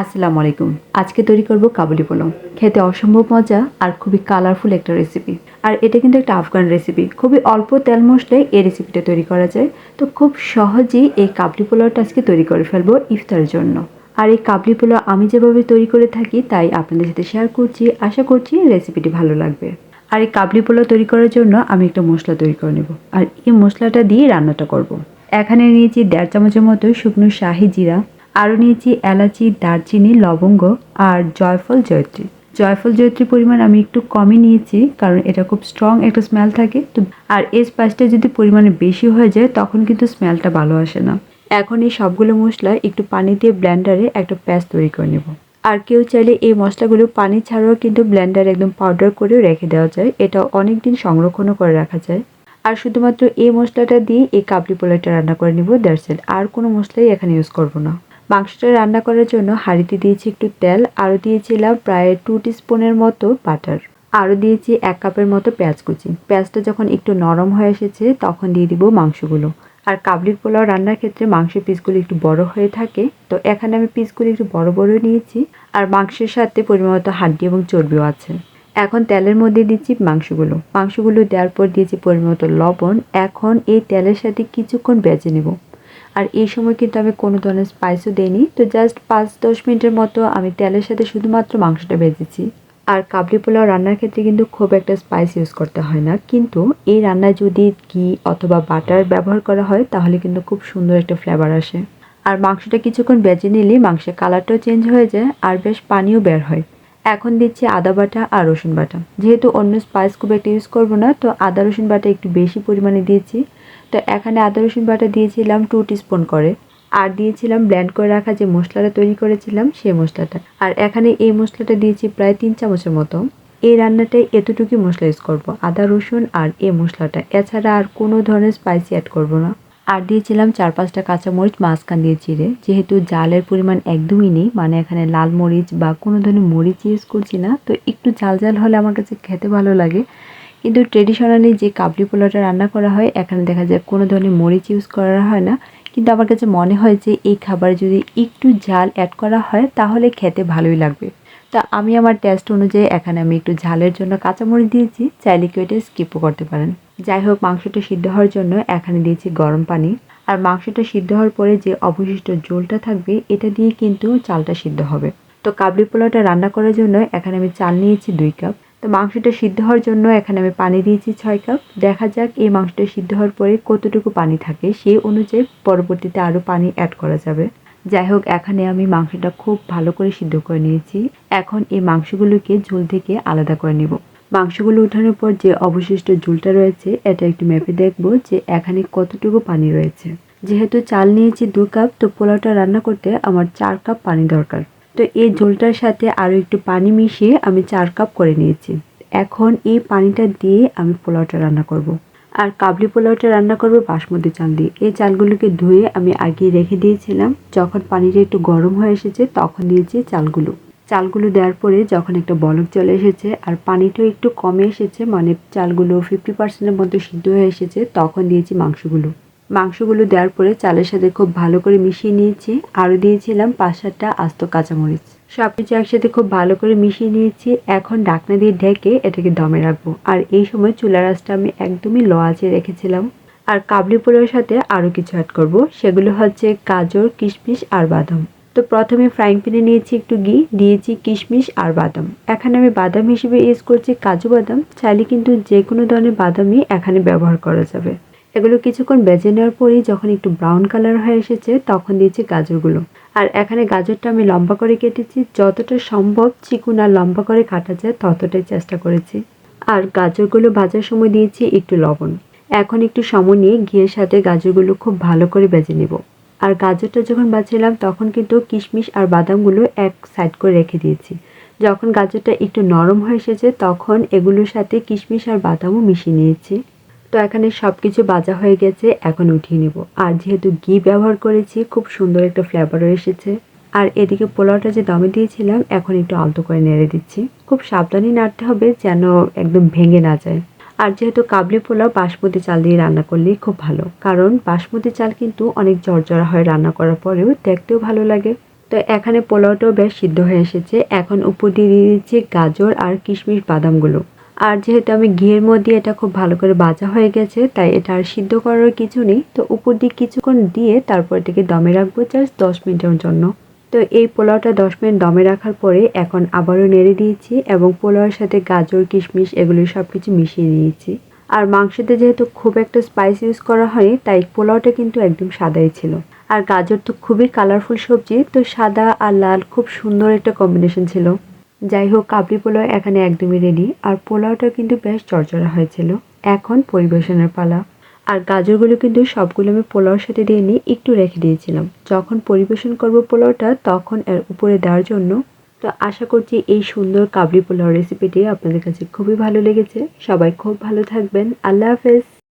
আসসালামু আলাইকুম। আজকে তৈরি করব কাবুলি পোলাও। খেতে অসম্ভব মজা আর খুবই কালারফুল একটা রেসিপি আর এটা কিন্তু একটা আফগান রেসিপি খুবই অল্প তেল মশলায় এই রেসিপিটা তৈরি করা যায়। তো খুব সহজেই এই কাবলি পোলাওটা আজকে তৈরি করে ফেলব ইফতারের জন্য। আর এই কাবলি পোলাও আমি যেভাবে তৈরি করে থাকি, তাই আপনাদের সাথে শেয়ার করছি। আশা করছি রেসিপিটি ভালো লাগবে। আর এই কাবলি পোলাও তৈরি করার জন্য আমি একটা মশলা তৈরি করে নেব। আর এই মশলাটা দিয়ে রান্নাটা করব। এখানে নিয়েছি দেড় চামচের মতো শুকনো শাহি জিরা আরও নিয়েছি এলাচি, দারচিনি, লবঙ্গ আর জয়ফল জয়ত্রী। জয়ফল জয়ত্রীর পরিমাণ আমি একটু কমই নিয়েছি কারণ এটা খুব স্ট্রং একটা স্মেল থাকে। তো আর এই স্পাইসটা যদি পরিমাণে বেশি হয়ে যায়, তখন কিন্তু স্মেলটা ভালো আসে না। এখন এই সবগুলো মশলা একটু পানি দিয়ে ব্লেন্ডারে একটা পেস্ট তৈরি করে নেব। আর কেউ চাইলে এই মশলাগুলো পানি ছাড়াও কিন্তু ব্লেন্ডারে একদম পাউডার করেও রেখে দেওয়া যায়। এটা অনেক দিন সংরক্ষণও করে রাখা যায়। আর শুধুমাত্র এই মশলাটা দিয়ে এই কাবলি পোলাটা রান্না করে নিব দ্যাটস আর কোনো মশলাই এখানে ইউজ করব না। মাংসটা রান্না করার জন্য হাঁড়িতে দিয়েছি একটু তেল, আরও দিয়েছিলাম প্রায় টু স্পুনের মতো বাটার আরও দিয়েছি এক কাপের মতো পেঁয়াজ কুচি। পেঁয়াজটা যখন একটু নরম হয়ে এসেছে তখন দিয়ে দিব মাংসগুলো। আর কাবলির পোলাও রান্নার ক্ষেত্রে মাংসের পিসগুলো একটু বড় হয়ে থাকে, তো এখানে আমি পিসগুলো একটু বড় বড় নিয়েছি, আর মাংসের সাথে পরিমাণ মতো হাড্ডি এবং চর্বিও আছে। এখন তেলের মধ্যে দিচ্ছি মাংসগুলো। মাংসগুলো দেওয়ার পর দিয়েছি পরিমাণত লবণ। এখন এই তেলের সাথে কিছুক্ষণ বেজে নেব। আর এই সময় কিন্তু আমি কোনো ধরনের স্পাইসও দেইনি। তো জাস্ট পাঁচ দশ মিনিটের মতো আমি তেলের সাথে শুধুমাত্র মাংসটা ভেজেছি। আর কাবলি পোলাও রান্নার ক্ষেত্রে কিন্তু খুব একটা স্পাইস ইউজ করতে হয় না। কিন্তু এই রান্নায় যদি ঘি অথবা বাটার ব্যবহার করা হয়, তাহলে কিন্তু খুব সুন্দর একটা ফ্লেভার আসে। আর মাংসটা কিছুক্ষণ বেজে নিলে মাংসের কালারটাও চেঞ্জ হয়ে যায় আর বেশ পানিও বের হয়। এখন দিচ্ছি আদা বাটা আর রসুন বাটা। যেহেতু অন্য স্পাইস খুব একটা ইউজ করব না, তো আদা রসুন বাটা একটু বেশি পরিমাণে দিয়েছি। তো এখানে আদা, রসুন বাটা দিয়েছিলাম টু স্পুন করে। আর দিয়েছিলাম ব্ল্যান্ড করে রাখা যে মশলাটা তৈরি করেছিলাম সেই মশলাটা। আর এখানে এই মশলাটা দিয়েছি প্রায় তিন চামচের মতো। এই রান্নাটাই এতটুকুই মশলা ইউজ করব, আদা, রসুন আর এই মশলাটা। এছাড়া আর কোনো ধরনের স্পাইসি অ্যাড করব না। আর দিয়েছিলাম চার পাঁচটা কাঁচামরিচ, মাঝখান দিয়ে চিড়ে। যেহেতু জালের পরিমাণ একদমই নেই মানে এখানে লাল মরিচ বা কোনো ধরনের মরিচ ইউজ করছি না, তো একটু জাল জাল হলে আমার কাছে খেতে ভালো লাগে। কিন্তু ট্রেডিশনালি যে কাবলি পোলাওটা রান্না করা হয়, এখানে দেখা যায় কোনো ধরনের মরিচ ইউজ করা হয় না। কিন্তু আমার কাছে মনে হয় যে এই খাবার যদি একটু ঝাল অ্যাড করা হয়, তাহলে খেতে ভালোই লাগবে। তা আমি আমার টেস্ট অনুযায়ী এখানে আমি একটু ঝালের জন্য কাঁচামরিচ দিয়েছি, চাইলে কেউ এটা স্কিপও করতে পারেন। যাই হোক, মাংসটা সিদ্ধ হওয়ার জন্য এখানে দিয়েছি গরম পানি। আর মাংসটা সিদ্ধ হওয়ার পরে যে অবশিষ্ট জলটা থাকবে, এটা দিয়ে কিন্তু চালটা সিদ্ধ হবে। তো কাবলি পোলাওটা রান্না করার জন্য এখানে আমি চাল নিয়েছি দুই কাপ। তো মাংসটা সিদ্ধ হওয়ার জন্য এখানে আমি পানি দিয়েছি ছয় কাপ। দেখা যাক এই মাংসটা সিদ্ধ হওয়ার পরে কতটুকু পানি থাকে, সেই অনুযায়ী পরবর্তীতে আরও পানি অ্যাড করা যাবে। যাই হোক, এখানে আমি মাংসটা খুব ভালো করে সিদ্ধ করে নিয়েছি। এখন এই মাংসগুলোকে ঝোল থেকে আলাদা করে নেব। মাংসগুলো উঠানোর পর যে অবশিষ্ট ঝোলটা রয়েছে, এটা একটু মেপে দেখব যে এখানে কতটুকু পানি রয়েছে। যেহেতু চাল নিয়েছি দু কাপ, তো পোলাওটা রান্না করতে আমার চার কাপ পানি দরকার। তো এই ঝোলটার সাথে আরও একটু পানি মিশিয়ে আমি চার কাপ করে নিয়েছি। এখন এই পানিটা দিয়ে আমি পোলাওটা রান্না করব। আর কাবলি পোলাওটা রান্না করব বাসমতি চাল দিয়ে। এই চালগুলোকে ধুয়ে আমি আগে রেখে দিয়েছিলাম। যখন পানিটা একটু গরম হয়ে এসেছে, তখন দিয়েছি চালগুলো। চালগুলো দেওয়ার পরে যখন একটা বলক চলে এসেছে আর পানিটাও একটু কমে এসেছে মানে চালগুলো ফিফটি পার্সেন্টের মধ্যে সিদ্ধ হয়ে এসেছে, তখন দিয়েছি মাংসগুলো। মাংসগুলো দেওয়ার পরে চালের সাথে খুব ভালো করে মিশিয়ে নিয়েছি। আরও দিয়েছিলাম পাঁচ সাতটা আস্ত কাঁচামরিচ। সব কিছু একসাথে খুব ভালো করে মিশিয়ে নিয়েছি। এখন ডাকনা দিয়ে ঢেকে এটাকে দমে রাখব। আর এই সময় চুলা রাসটা আমি একদমই লো আঁচে রেখেছিলাম। আর কাবলি পোলাওর সাথে আরও কিছু অ্যাড করব। সেগুলো হচ্ছে গাজর, কিশমিশ আর বাদাম। তো প্রথমে ফ্রাইং প্যানে নিয়েছি একটু ঘি, দিয়েছি কিশমিশ আর বাদাম। এখানে আমি বাদাম হিসেবে ইউজ করছি কাজু বাদাম। চাইলে কিন্তু যে কোনো ধরনের বাদামই এখানে ব্যবহার করা যাবে। এগুলো কিছুক্ষণ বেজে নেওয়ার পরেই যখন একটু ব্রাউন কালার হয়ে এসেছে, তখন দিয়েছি গাজরগুলো। আর এখানে গাজরটা আমি লম্বা করে কেটেছি, যতটা সম্ভব চিকুন আর লম্বা করে কাটা যায়, ততটাই চেষ্টা করেছি। আর গাজরগুলো ভাজার সময় দিয়েছি একটু লবণ। এখন একটু সময় নিয়ে ঘিয়ের সাথে গাজরগুলো খুব ভালো করে বেজে নেব। আর গাজরটা যখন বাছিলাম, তখন কিন্তু কিশমিশ আর বাদামগুলো এক সাইড করে রেখে দিয়েছি। যখন গাজরটা একটু নরম হয়ে এসেছে, তখন এগুলোর সাথে কিশমিশ আর বাদামও মিশিয়ে নিয়েছি। তো এখানে সব কিছু বাজা হয়ে গেছে, এখন উঠিয়ে নিব। আর যেহেতু ঘি ব্যবহার করেছি, খুব সুন্দর একটা ফ্লেভারও এসেছে। আর এদিকে পোলাওটা যে দমে দিয়েছিলাম, এখন একটু আলতো করে নেড়ে দিচ্ছি। খুব সাবধানে নাড়তে হবে যেন একদম ভেঙে না যায়। আর যেহেতু কাবলি পোলাও, বাসমতি চাল দিয়ে রান্না করলেই খুব ভালো। কারণ বাসমতি চাল কিন্তু অনেক জর্জরা হয় রান্না করার পরেও, দেখতেও ভালো লাগে। তো এখানে পোলাওটাও বেশ সিদ্ধ হয়ে এসেছে। এখন উপর দিয়ে দিয়ে দিচ্ছি গাজর আর কিশমিশ বাদামগুলো। আর যেহেতু আমি ঘিয়ের মধ্যে এটা খুব ভালো করে ভাজা হয়ে গেছে, তাই এটা আর সিদ্ধ করার কিছু নেই। তো উপর দিয়ে কিছুক্ষণ দিয়ে তারপর এটাকে দমে রাখব জাস্ট দশ মিনিটের জন্য। তো এই পোলাওটা দশ মিনিট দমে রাখার পরে এখন আবারও নেড়ে দিয়েছি এবং পোলাওয়ের সাথে গাজর, কিশমিশ এগুলো সব কিছু মিশিয়ে দিয়েছি আর মাংসতে যেহেতু খুব একটা স্পাইস ইউজ করা হয়নি, তাই পোলাওটা কিন্তু একদম সাদাই ছিল। আর গাজর তো খুবই কালারফুল সবজি, তো সাদা আর লাল খুব সুন্দর একটা কম্বিনেশন ছিল। যাই হোক কাবলি পোলাও এখানে একদমই রেডি আর পোলাওটা কিন্তু বেশ চড়চড়া হয়েছিল। এখন পরিবেশনের পালা। আর গাজরগুলো কিন্তু সবগুলো আমি পোলাওর সাথে দিয়ে নিয়ে একটু রেখে দিয়েছিলাম। যখন পরিবেশন করব পোলাওটা, তখন এর উপরে দেওয়ার জন্য। তো আশা করছি এই সুন্দর কাবলি পোলাও রেসিপিটি আপনাদের কাছে খুবই ভালো লেগেছে। সবাই খুব ভালো থাকবেন। আল্লাহ হাফেজ।